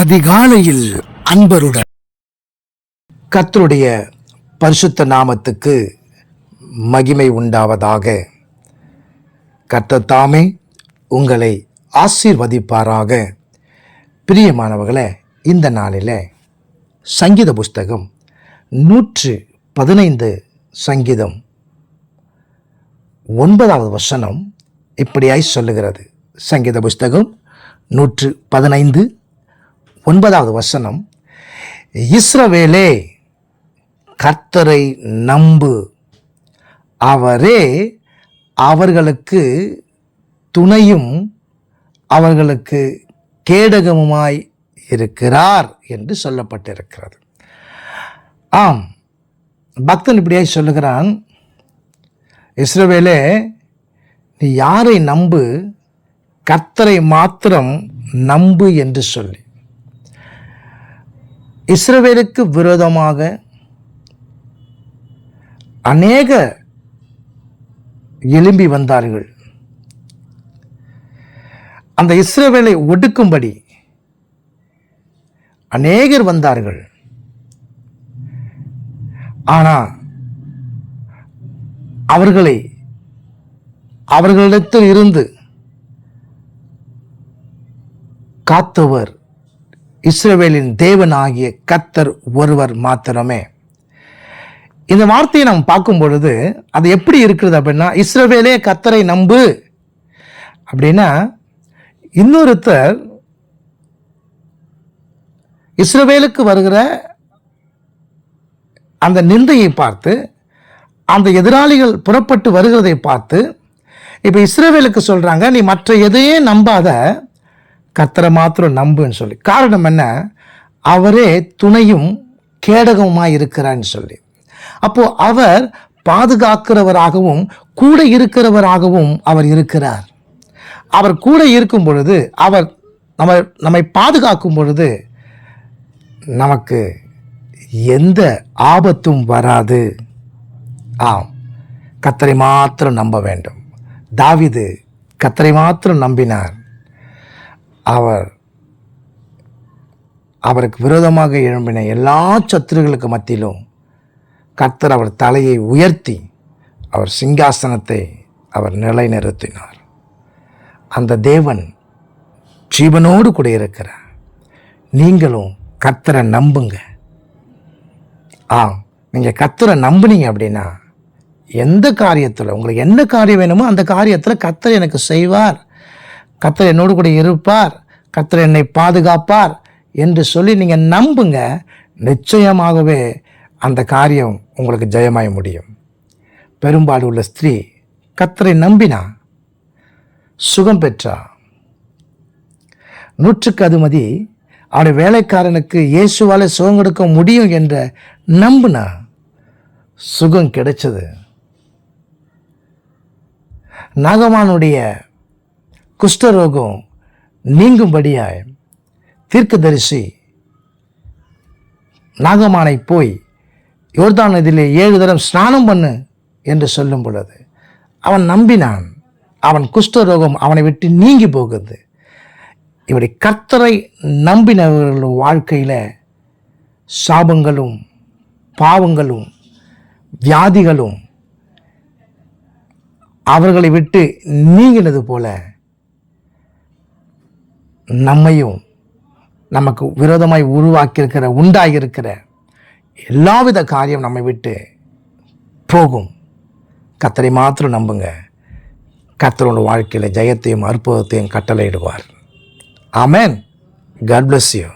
அதிகாலையில் அன்பருடன். கத்தருடைய பரிசுத்த நாமத்துக்கு மகிமை உண்டாவதாக. கர்த்தர் தாமே உங்களை ஆசீர்வதிப்பாராக. பிரியமானவர்களை இந்த நாளில் சங்கீத புஸ்தகம் நூற்று பதினைந்து சங்கீதம் ஒன்பதாவது வசனம் இப்படியாய் சொல்லுகிறது. சங்கீத புஸ்தகம் நூற்று பதினைந்து ஒன்பதாவது வசனம் இஸ்ரவேலே கர்த்தரை நம்பு. அவரே அவர்களுக்கு துணையும் அவர்களுக்கு கேடகமுமாய் இருக்கிறார் என்று சொல்லப்பட்டிருக்கிறது. ஆம் பக்தன் இப்படியாய் சொல்லுகிறான் இஸ்ரவேலே நீ யாரை நம்பு? கர்த்தரை மாத்திரம் நம்பு என்று சொல்லி. இஸ்ரவேலுக்கு விரோதமாக அநேக எழும்பி வந்தார்கள். அந்த இஸ்ரவேலை ஒடுக்கும்படி அநேகர் வந்தார்கள். ஆனால் அவர்களை அவர்களிடத்தில் இருந்து காத்தவர் இஸ்ரவேலின் தேவனாகிய கத்தர் ஒருவர் மாத்திரமே. இந்த வார்த்தையை நாம் பார்க்கும் பொழுது அது எப்படி இருக்கிறது அப்படின்னா இஸ்ரவேலே கத்தரை நம்பு. அப்படின்னா இன்னொருத்தர் இஸ்ரவேலுக்கு வருகிற அந்த நிந்தையை பார்த்து அந்த எதிராளிகள் புறப்பட்டு வருகிறதை பார்த்து இப்போ இஸ்ரவேலுக்கு சொல்கிறாங்க நீ மற்ற எதையே நம்பாத கத்தரை மாத்திரம் நம்புன்னு சொல்லி. காரணம் என்ன? அவரே துணையும் கேடகமாக இருக்கிறான்னு சொல்லி. அப்போ அவர் பாதுகாக்கிறவராகவும் கூட இருக்கிறவராகவும் அவர் இருக்கிறார். அவர் கூட இருக்கும் பொழுது அவர் நம்ம நம்மை பாதுகாக்கும் பொழுது நமக்கு எந்த ஆபத்தும் வராது. ஆம். கத்தரை மாத்திரம் நம்ப வேண்டும். தாவிது கத்தரை மாத்திரம் நம்பினார். அவர் அவருக்கு விரோதமாக எழும்பின எல்லா சத்துருகளுக்கு மத்தியிலும் கர்த்தர் அவர் தலையை உயர்த்தி அவர் சிங்காசனத்தை அவர் நிலைநிறுத்தினார். அந்த தேவன் ஜீவனோடு கூட இருக்கிறார் நீங்களும் கர்த்தரை நம்புங்க. ஆ நீங்கள் கர்த்தரை நம்புனீங்க அப்படின்னா எந்த காரியத்தில் உங்களுக்கு என்ன காரியம் வேணுமோ அந்த காரியத்தில் கர்த்தர் எனக்கு செய்வார். கத்தர் என்னோடு கூட இருப்பார். கத்தர் என்னை பாதுகாப்பார் என்று சொல்லி நீங்கள் நம்புங்க. நிச்சயமாகவே அந்த காரியம் உங்களுக்கு ஜெயமாய முடியும். பெரும்பாடு உள்ள ஸ்திரீ கத்தரை நம்பினா சுகம் பெற்றா. நூற்றுக்கு அதுமதி அவருடைய வேலைக்காரனுக்கு இயேசுவால் சுகம் கொடுக்க முடியும் என்ற நம்புனா சுகம் கிடைச்சது. நாகமானுடைய குஷ்டரோகம் நீங்கும்படியாய் தீர்க்கதரிசி நாகமானை போய் யோர்தான் நதியிலே ஏழு தரம் ஸ்நானம் பண்ணு என்று சொல்லும் பொழுது அவன் நம்பினான். அவன் குஷ்டரோகம் அவனை விட்டு நீங்கி போகுது. இப்படி கர்த்தரை நம்பினவர்கள் வாழ்க்கையில் சாபங்களும் பாவங்களும் வியாதிகளும் அவர்களை விட்டு நீங்கினது போல நம்மையும் நமக்கு விரோதமாய் உருவாக்கியிருக்கிற உண்டாகியிருக்கிற எல்லாவித காரியம் நம்மை விட்டு போகும். கத்தரை மாத்திரம் நம்புங்க. கத்தரோட வாழ்க்கையில் ஜெயத்தையும் அற்புதத்தையும் கட்டளையிடுவார். ஆமேன். God bless you